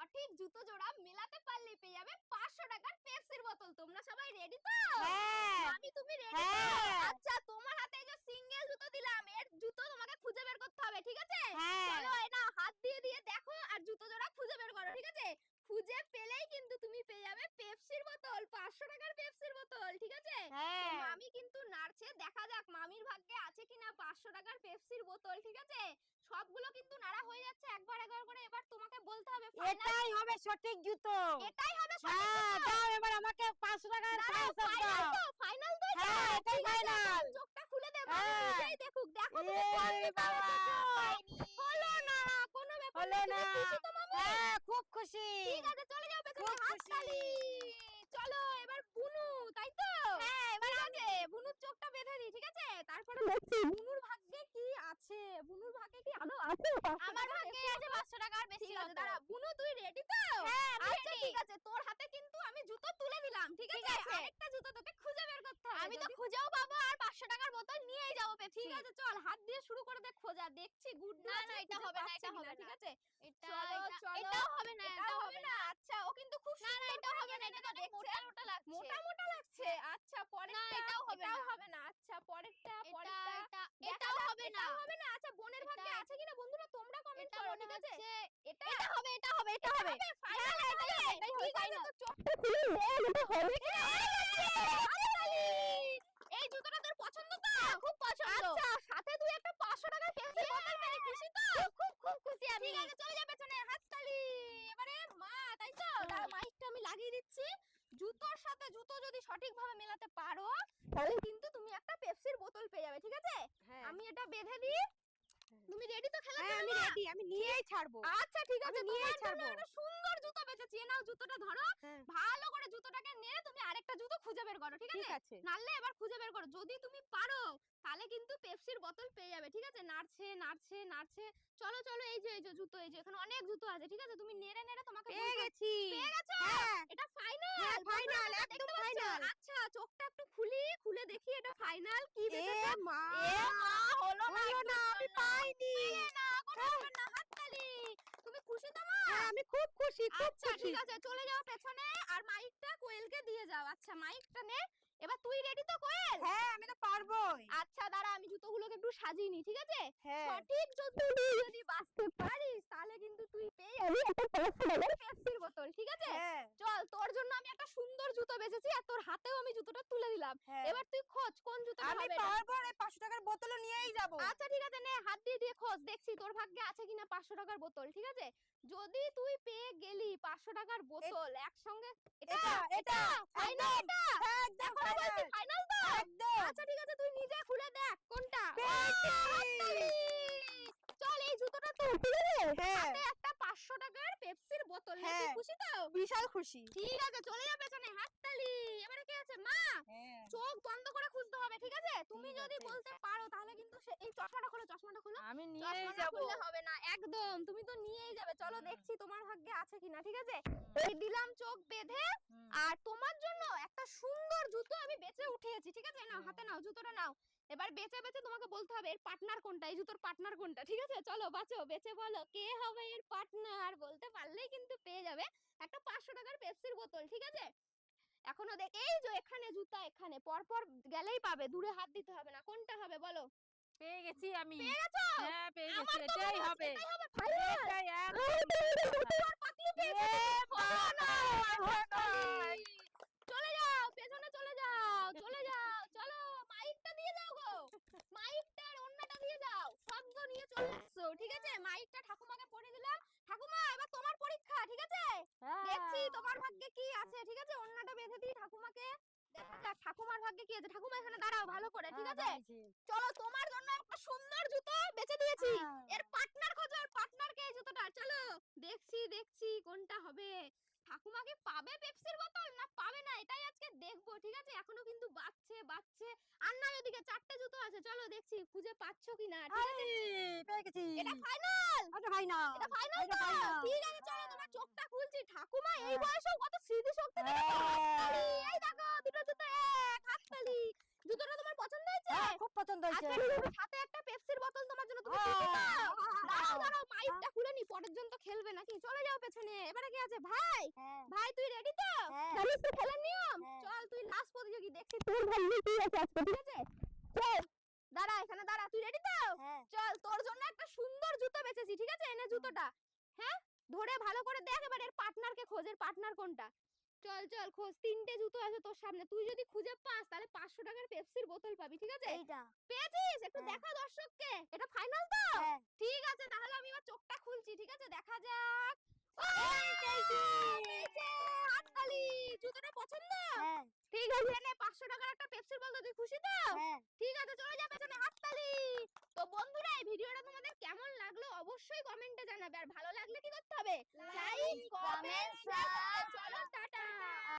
সঠিক জুতো জোড়া মেলাতে পারলেই পেয়ে যাবে পাঁচশো টাকার পেপসির বোতল। তোমরা সবাই রেডি তো? হ্যাঁ। আমি তুমি রেডি হ্যাঁ। আচ্ছা তোমার হাতে যে সিঙ্গেল জুতো দিলাম এর জুতো তোমাকে খুঁজে বের করতে হবে ঠিক আছে? হ্যাঁ। চলো এই নাও হাত দিয়ে দিয়ে দেখো আর জুতো জোড়া খুঁজে বের করো ঠিক আছে? খুঁজে পেলেই কিন্তু তুমি পেয়ে যাবে পেপসির বোতল পাঁচশো টাকার পেপসির বোতল ঠিক আছে? হ্যাঁ। কিন্তু নাড়ছে দেখা যাক মামির ভাগ্যে আছে কিনা। পাঁচশো টাকার পেপসির বোতল ঠিক আছে? সবগুলো কিন্তু নাড়া হয়ে যাচ্ছে একবার একবার করে। এবার তোমাকে বলতে হবে এটাই হবে সঠিক জুতো। এটাই হবে সঠিক হ্যাঁ দাও এবার আমাকে পাঁচশো টাকার দাও। তো, final তো হ্যাঁ, এটাই আছে, চোখটা খুলে দে, হ্যাঁ। নিজেই দেখুক, দেখো তুমি। হলো না, কোনো ব্যাপার হলো না, তুমি খুশি তো মামি? হ্যাঁ খুব খুশি। ঠিক আছে, চলে যাও পেছনে, হাততালি। চলো, এবার বুনু, তাই তো? ঠিক আছে, বুনুর চোখটা বেঁধে দিই, ঠিক আছে? তারপরে বুনুর ভাগ্যে কি আছে? বুনুর ভাগ্যে কি আদৌ আছে? আমার ভাগ্যে আছে 500 টাকার বেশি আছে দাঁড়া বুনু তুই রেডি তো? হ্যাঁ, আচ্ছা ঠিক আছে তোর হাতে কিন্তু আমি জুতো তুলে দিলাম ঠিক আছে। আরেকটা জুতো তোকে খুঁজে বের করতে হবে আমি তো খুঁজেও পাবো আর 500 টাকার বোতল নিয়েই যাব পেপসি ঠিক আছে চল হাত দিয়ে শুরু করে দেখ খোঁজা দেখছি গুড না, না, এটা হবে না, এটা হবে ঠিক আছে? এটা চলো, চলো। এটাও হবে না এটাও হবে না আচ্ছা ও কিন্তু খুব না না সুন্দর এটা করে হবে না এনে এটা তো অনেক দেখছে। মোটা মোটা লাগছে মোটা মোটা লাগছে আচ্ছা পরেরটা এটাও হবে না। হবে না আচ্ছা পরেরটা এটা পরেরটা এটা দেখা এটাও যাক, হবে না। হবে না। আচ্ছা বোনের ভাগ্যে আছে কিনা বন্ধুরা তোমরা কমেন্ট করো ঠিক আছে? এটা এটা হবে এটা হবে এটা হবে। ফাইনাল হ্যাঁ, এটাই হবে, এটাই হবে, তো চোখটা খুলে দেখ এটা হবে কি এই জুতোটা তোর পছন্দ তো? খুব পছন্দ। আচ্ছা সাথে তুই একটা 500 টাকার পেপসি বোতল পেয়ে খুশি তো? খুব খুব খুশি আমি। ঠিক আছে চলে যা পেছনে হাততালি। এবারে মা তাই তো মাইকটা আমি লাগিয়ে দিচ্ছি। জুতোর সাথে জুতো যদি সঠিকভাবে মেলাতে পারো তাহলে কিন্তু তুমি একটা পেপসির বোতল পেয়ে যাবে ঠিক আছে? হ্যাঁ। আমি এটা বেঁধে দিই। তুমি রেডি তো খেলা হ্যাঁ আমি রেডি আমি নিয়েই ছাড়বো। আচ্ছা ঠিক আছে। নিয়েই ছাড়বো। একটা সুন্দর জুতো বেঁচেছি। এ নাও জুতোটা ধরো। হ্যাঁ। ভালো করে জুতোটাকে নেড়ে তুমি আরেকটা জুতো খুঁজে বের করো ঠিক আছে? নালে এবার খুঁজে বের করো। যদি তুমি পারো তাহলে কিন্তু পেপসির বোতল পেয়ে যাবে ঠিক আছে? নাড়ছে নাড়ছে নাড়ছে। চলো চলো এই যে এই যে জুতো এই যে এখানে অনেক জুতো আছে ঠিক আছে? তুমি নেড়ে নেড়ে তোমাকে পেয়ে গেছি। পেয়ে গেছো? হ্যাঁ। এটা ফাইনাল হ্যাঁ, final, একদম final। আচ্ছা চোখটা একটু খুলি খুলে দেখি এটা ফাইনাল কি এ মা! এ মা হলো না হলো না আমি পাইনি। না কোনো না হাততালি। তুমি খুশি তো মা হ্যাঁ আমি খুব খুশি আচ্ছা ঠিক আছে চলে যাও পেছনে আর মাইকটা কোয়েলকে দিয়ে যাও। আচ্ছা মাইকটা নে। এবার তুই রেডি তো কোয়েল? হ্যাঁ আমি তো পারবোই। আচ্ছা দাঁড়া আমি জুতোগুলোকে একটু সাজিয়ে নি ঠিক আছে? হ্যাঁ। সঠিক যদি যদি বাঁচতে পারিস তাহলে কিন্তু তুই পেয়ে যাবি। একটা পাঁচশো আছে? হ্যাঁ। চল তোর জন্য আমি একটা সুন্দর জুতো বেচেছি আর তোর হাতেও আমি জুতোটা তুলে দিলাম। হ্যাঁ। এবার তুই খোঁজ কোন জুতো আমি আর এই পাঁচশো টাকার বোতলও নিয়েই যাব। আচ্ছা ঠিক আছে নে হাত দিয়ে দিয়ে খোঁজ দেখছি তোর ভাগ্যে আছে কিনা পাঁচশো টাকার বোতল ঠিক আছে? যদি তুই পেয়ে গেলি পাঁচশো টাকার বোতল একসঙ্গে এটা এটা ফাইনাল এটা খুশি তো? বিশাল খুশি। ঠিক আছে চলে যা পেছনে হাততালি। এবারে কি আছে? মা হ্যাঁ। চোখ বন্ধ করে খুঁজতে হবে ঠিক আছে? তুমি যদি বলতে পারো তাহলে কিন্তু এই চশমাটা খোলো চশমাটা খোলো। আমি চশমাটা যাব। হবে না একদম। তুমি তো নিয়েই যাবে। চলো দেখছি তোমার ভাগ্যে আছে কিনা ঠিক আছে? এই দিলাম চোখ বেঁধে আর তোমার জন্য একটা সুন্দর জুতো আমি বেচে উঠিয়েছি ঠিক আছে? নাও হাতে নাও জুতোটা নাও। এবার বেঁচে বেচে তোমাকে বলতে হবে এর পার্টনার কোনটা? এই জুতোর পার্টনার কোনটা? ঠিক আছে? চলো বাঁচো বেঁচে বলো কে হবে এর পার্টনার বলতে পারলেই কিন্তু পেয়ে যাবে একটা পাঁচশো টাকার পেপসির বোতল ঠিক আছে? এখনও দেখ এই যে এখানে জুতা এখানে। পরপর গেলেই পাবে দূরে হাত দিতে হবে না। কোনটা হবে বলো? পেয়ে গেছি আমি। পেয়ে গেছো? হ্যাঁ পেয়ে গেছি এটাই হবে। এটাই হবে ফাইনাল এটাই একদম এই তো, এই তো, আর পাতলু পেয়েছে। এ হলো না, বাবা, হাততালি। চলে যাও পেছনে চলে যাও চলে যাও চলো মাইকটা দিয়ে যাও গো মাইকটার অন্যটা দিয়ে যাও শব্দ নিয়ে চলে আসছো ঠিক আছে? মাইকটা ঠাকুমাকে পড়ে দিলাম। ঠাকুমা এবার তোমার পরীক্ষা ঠিক আছে? হ্যাঁ। দেখছি তোমার ভাগ্যে কি আছে ঠিক আছে? অন্যটা বেঁধে দিই ঠাকুমাকে। দেখা যাক ঠাকুমার ভাগ্যে কি আছে। ঠাকুমা এখানে দাঁড়াও ভালো করে ঠিক হ্যাঁ, আছে? চলো তোমার জন্য একটা সুন্দর জুতো বেচে দিয়েছি। হ্যাঁ। এর পার্টনার খোঁজো পার্টনার কে জুতোটা চলো দেখছি দেখছি কোনটা হবে। ঠাকুমা কি পাবে পেপসির বোতল? না পাবে না এটাই আজকে দেখব ঠিক আছে? এখনও কিন্তু বাচ্চে বাচ্চে আর না এদিকে চারটে জুতো আছে চলো দেখছি খুঁজে পাচ্ছো কিনা ঠিক আছে? পেয়ে গেছি। এটা ফাইনাল এটা ভাই না এটা ফাইনাল। ঠিক আছে চলো তোমার চোখটা খুলছি। ঠাকুমা এই হ্যাঁ। বয়সেও কত স্মৃতি শক্তি হ্যাঁ। এই দেখো দুটো জুতো এক হাততালি। জুতোটা তোমার পছন্দ হয়েছে? হ্যাঁ, খুব পছন্দ হয়েছে। সাথে একটা পেপসির বোতল তোমার জন্য তুমি। দাঁড়াও মাইকটা খুলে নি পরের জন তো খেলবে নাকি? চলে যাও পেছনে এবারে কি আছে? ভাই হ্যাঁ। ভাই তুই রেডি তো। জানিস তো খেলার নিয়ম। হ্যাঁ। চল তুই লাস্ট প্রতিযোগী দেখছি তোর ভাগ্যে কি আছে আজকে ঠিক আছে? চল দাঁড়া এখানে দাঁড়া তুই রেডি তো? হ্যাঁ। চল তোর জন্য একটা সুন্দর জুতো বেচেছি ঠিক আছে? এনে জুতোটা হ্যাঁ? ধরে ভালো করে দেখ এবার এর পার্টনারকে খোঁজ এর পার্টনার কোনটা? চল চল খোঁজ। তিনটে জুতো আছে তোর সামনে। তুই যদি খুঁজে পাস তাহলে পাঁচশো টাকার পেপসির বোতল পাবি ঠিক আছে? এইটা। পেয়েছিস? একটু হ্যাঁ। দেখা দর্শককে। এটা ফাইনাল তো? হ্যাঁ। ঠিক আছে তাহলে আমি এবার চোখটা খুলছি ঠিক আছে? দেখা যাক। হাততালি! জুতোটা পছন্দ? হ্যাঁ। ঠিক আছে পাঁচশো টাকার একটা পেপসির বলতো তুই খুশি তো? ঠিক আছে চলে যাবে পেছনে হাত অবশ্যই কমেন্টে জানাবে। আর ভালো লাগলে কি করতে হবে? লাইক কমেন্ট চলো টাটা।